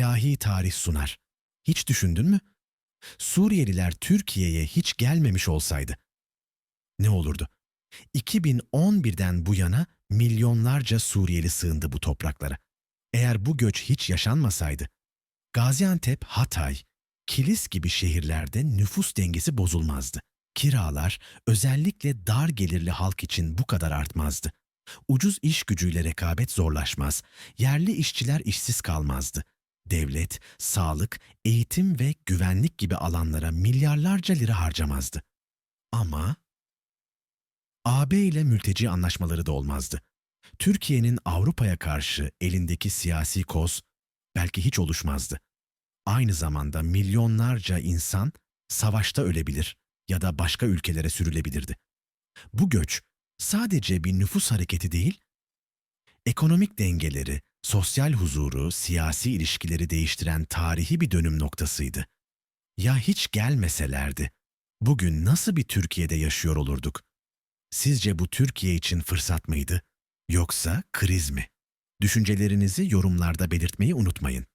ilahi tarih sunar. Hiç düşündün mü? Suriyeliler Türkiye'ye hiç gelmemiş olsaydı ne olurdu? 2011'den bu yana milyonlarca Suriyeli sığındı bu topraklara. Eğer bu göç hiç yaşanmasaydı, Gaziantep, Hatay, Kilis gibi şehirlerde nüfus dengesi bozulmazdı. Kiralar özellikle dar gelirli halk için bu kadar artmazdı. Ucuz iş gücüyle rekabet zorlaşmaz, yerli işçiler işsiz kalmazdı. Devlet, sağlık, eğitim ve güvenlik gibi alanlara milyarlarca lira harcamazdı. Ama AB ile mülteci anlaşmaları da olmazdı. Türkiye'nin Avrupa'ya karşı elindeki siyasi koz belki hiç oluşmazdı. Aynı zamanda milyonlarca insan savaşta ölebilir ya da başka ülkelere sürülebilirdi. Bu göç sadece bir nüfus hareketi değil, ekonomik dengeleri, sosyal huzuru, siyasi ilişkileri değiştiren tarihi bir dönüm noktasıydı. Ya hiç gelmeselerdi, bugün nasıl bir Türkiye'de yaşıyor olurduk? Sizce bu Türkiye için fırsat mıydı, yoksa kriz mi? Düşüncelerinizi yorumlarda belirtmeyi unutmayın.